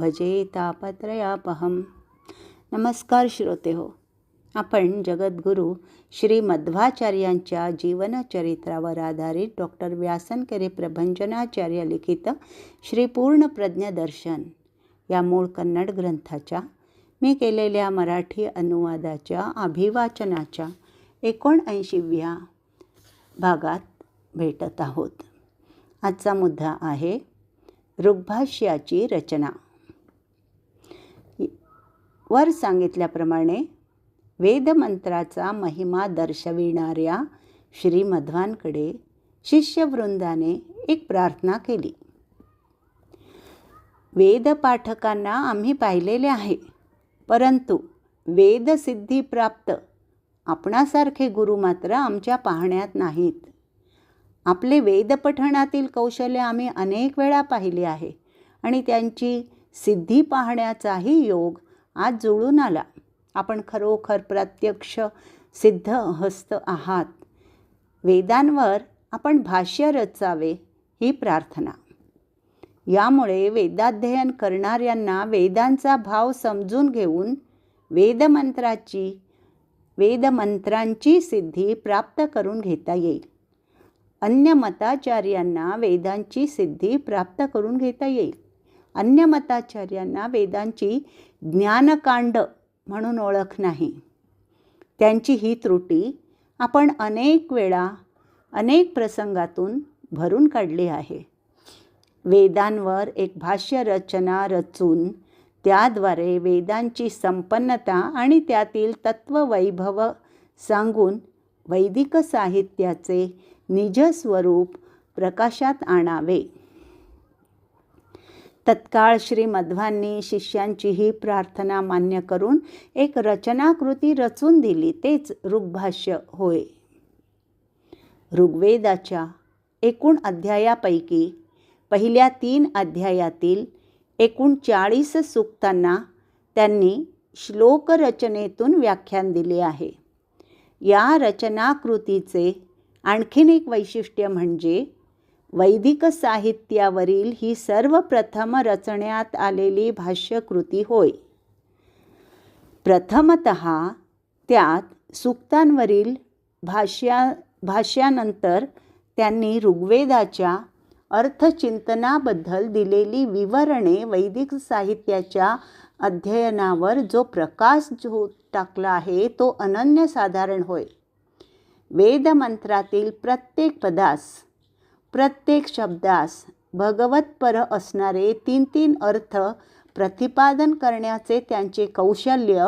भजे तापत्रयापहम। नमस्कार श्रोते हो आपण जगद्गुरू श्री मध्वाचार्यांच्या जीवनचरित्रावर आधारित डॉक्टर व्यासनकरे प्रभंजनाचार्य लिखित श्री पूर्ण प्रज्ञदर्शन या मूळ कन्नड ग्रंथाच्या मी केलेल्या मराठी अनुवादाच्या अभिवाचनाच्या एकोणऐंशीव्या भागात भेटत आहोत. आजचा मुद्दा आहे ऋग्भाष्याची रचना. वर सांगितल्याप्रमाणे वेदमंत्राचा महिमा दर्शविणाऱ्या श्रीमध्वांकडे शिष्यवृंदाने एक प्रार्थना केली. वेदपाठकांना आम्ही पाहिलेले आहे परंतु वेदसिद्धी प्राप्त आपणासारखे गुरु मात्र आमच्या पाहण्यात नाहीत. आपले वेदपठणातील कौशल्य आम्ही अनेक वेळा पाहिले आहे आणि त्यांची सिद्धी पाहण्याचाही योग आज जुळून आला. आपण खरोखर प्रत्यक्ष सिद्ध हस्त आहात. वेदांवर आपण भाष्य रचावे ही प्रार्थना. यामुळे वेदाध्ययन करणाऱ्यांना वेदांचा भाव समजून घेऊन वेदमंत्राची वेदमंत्रांची सिद्धी प्राप्त करून घेता येईल. अन्य मताचार्यांना वेदांची सिद्धी प्राप्त करून घेता येईल. अन्य मताचार्यांना वेदांची ज्ञानकांड म्हणून ओळख नाही. त्यांची ही त्रुटी आपण अनेक वेळा अनेक प्रसंगातून भरून काढली आहे. वेदांवर एक भाष्य रचना रचून त्याद्वारे वेदांची संपन्नता आणि त्यातील तत्ववैभव सांगून वैदिक साहित्याचे निजस्वरूप प्रकाशात आणावे. तत्काळ श्री मध्वांनी शिष्यांची ही प्रार्थना मान्य करून एक रचनाकृती रचून दिली तेच ऋग्भाष्य होय. ऋग्वेदाच्या एकूण अध्यायापैकी पहिल्या तीन अध्यायातील एकूण चाळीस सूक्तांना त्यांनी श्लोकरचनेतून व्याख्यान दिले आहे. या रचनाकृतीचे आणखीन एक वैशिष्ट्य म्हणजे वैदिक साहित्यावरील ही सर्वप्रथम रचण्यात आलेली भाष्यकृती होय. प्रथमत त्यात सूक्तांवरील भाष्या भाष्यानंतर त्यांनी ऋग्वेदाच्या अर्थचिंतनाबद्दल दिलेली विवरणे वैदिक साहित्याच्या अध्ययनावर जो प्रकाश जो टाकला आहे तो अनन्यसाधारण होय. वेदमंत्रातील प्रत्येक पदास प्रत्येक शब्दास भगवतपर असणारे तीन तीन अर्थ प्रतिपादन करण्याचे त्यांचे कौशल्य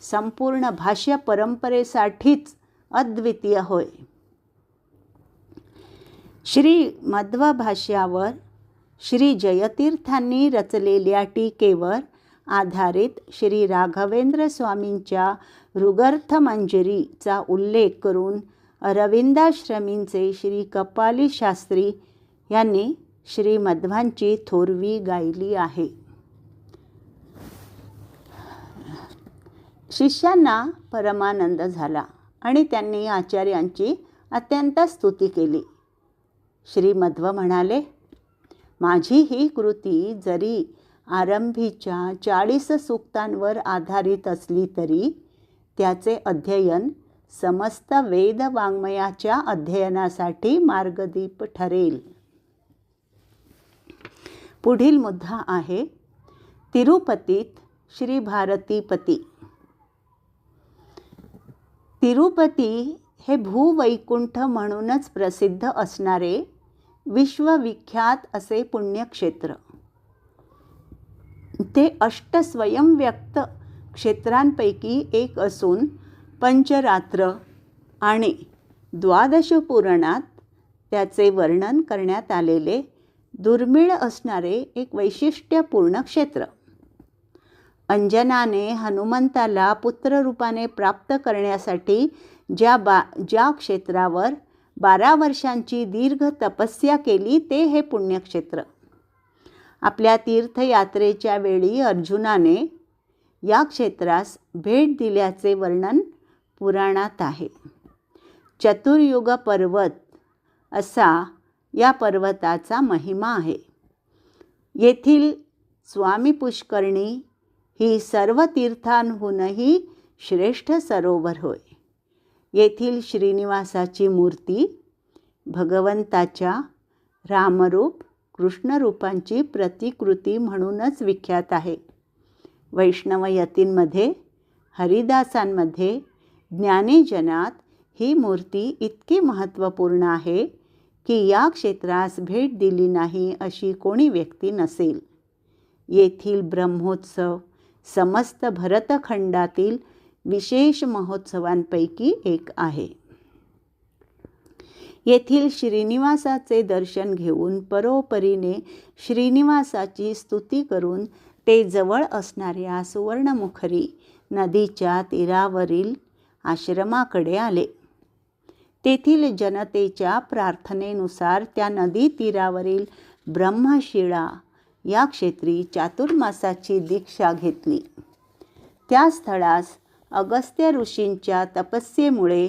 संपूर्ण भाष्य परंपरेसाठीच अद्वितीय होय. श्री मध्व भाष्यावर श्री जयतीर्थांनी रचलेल्या टीकेवर आधारित श्री राघवेंद्र स्वामींच्या ऋगर्थमंजरीचा उल्लेख करून अरविंदाश्रमींचे श्री कपाली शास्त्री यांनी श्री मध्वांची थोरवी गायली आहे. शिष्यांना परमानंद झाला आणि त्यांनी आचार्यांची अत्यंत स्तुती केली. श्री मध्व म्हणाले माझी ही कृती जरी आरंभीच्या चाळीस सूक्तांवर आधारित असली तरी त्याचे अध्ययन समस्त वेद वाङ्मयाच्या अध्ययनासाठी मार्गदीप ठरेल. पुढील मुद्दा आहे तिरुपतीत श्री भारतीपती तिरुपती हे भूवैकुंठ म्हणूनच प्रसिद्ध असणारे विश्वविख्यात असे पुण्यक्षेत्र. ते अष्ट स्वयंव्यक्त क्षेत्रांपैकी एक असून पंचरात्र आणि द्वादश पुराणात त्याचे वर्णन करण्यात आलेले दुर्मिळ असणारे एक वैशिष्ट्यपूर्ण क्षेत्र. अंजनाने हनुमंताला पुत्ररूपाने प्राप्त करण्यासाठी ज्या बा ज्या क्षेत्रावर बारा वर्षांची दीर्घ तपस्या केली ते हे पुण्यक्षेत्र. आपल्या तीर्थयात्रेच्या वेळी अर्जुनाने या क्षेत्रास भेट दिल्याचे वर्णन पुराणात आहे. चतुर्युग पर्वत असा या पर्वताचा महिमा आहे. येथील स्वामी पुष्करणी ही सर्व तीर्थांहूनही श्रेष्ठ सरोवर होय. येथील श्रीनिवासाची मूर्ती भगवंताच्या रामरूप कृष्णरूपांची प्रतिकृती म्हणूनच विख्यात आहे. वैष्णवयतींमध्ये हरिदासांमध्ये ज्ञानीजनात ही मूर्ती इतकी महत्त्वपूर्ण आहे की या क्षेत्रास भेट दिली नाही अशी कोणी व्यक्ती नसेल. येथील ब्रह्मोत्सव समस्त भरतखंडातील विशेष महोत्सवांपैकी एक आहे. येथील श्रीनिवासाचे दर्शन घेऊन परोपरीने श्रीनिवासाची स्तुती करून ते जवळ असणाऱ्या सुवर्णमुखरी नदीच्या तीरावरील आश्रमाकडे आले. तेथील जनतेच्या प्रार्थनेनुसार त्या नदी तीरावरील ब्रह्मशिळा या क्षेत्री चातुर्मासाची दीक्षा घेतली. त्या स्थळास अगस्त्य ऋषींच्या तपस्येमुळे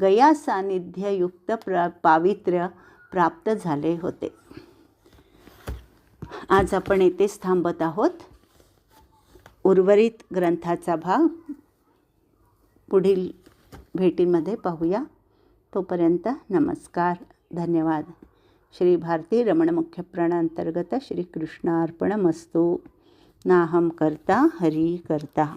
गया सानिध्ययुक्त प्र पावित्र्य प्राप्त झाले होते. आज आपण येथेच थांबत आहोत. उर्वरित ग्रंथाचा भाग पुढील भेटीमध्ये पाहूया. तोपर्यंत नमस्कार धन्यवाद. श्री भारती रमण मुख्य प्राणांतर्गत श्रीकृष्णार्पणमस्तू नाहम करता हरी करता.